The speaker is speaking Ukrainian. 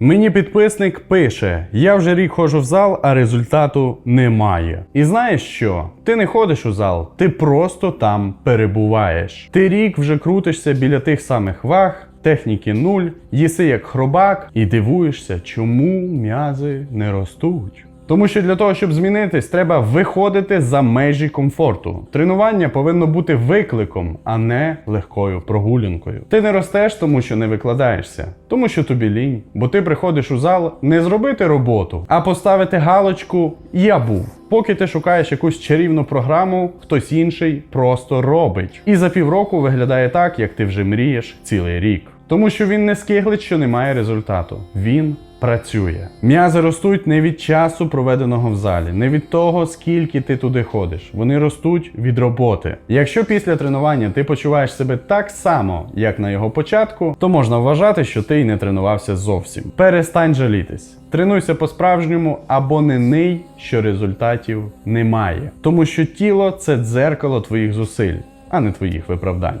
Мені підписник пише: я вже рік ходжу в зал, а результату немає. І знаєш що? Ти не ходиш у зал, ти просто там перебуваєш. Ти рік вже крутишся біля тих самих ваг. Техніки нуль, їси як хробак і дивуєшся, чому м'язи не ростуть. Тому що для того, щоб змінитись, треба виходити за межі комфорту. Тренування повинно бути викликом, а не легкою прогулянкою. Ти не ростеш, тому що не викладаєшся, тому що тобі лінь, бо ти приходиш у зал не зробити роботу, а поставити галочку Я був. Поки ти шукаєш якусь чарівну програму, хтось інший просто робить. І за півроку виглядає так, як ти вже мрієш цілий рік. Тому що він не скиглить, що немає результату. Він працює. М'язи ростуть не від часу, проведеного в залі, не від того, скільки ти туди ходиш. Вони ростуть від роботи. Якщо після тренування ти почуваєш себе так само, як на його початку, то можна вважати, що ти й не тренувався зовсім. Перестань жалітись. Тренуйся по-справжньому або не ний, що результатів немає. Тому що тіло це дзеркало твоїх зусиль, а не твоїх виправдань.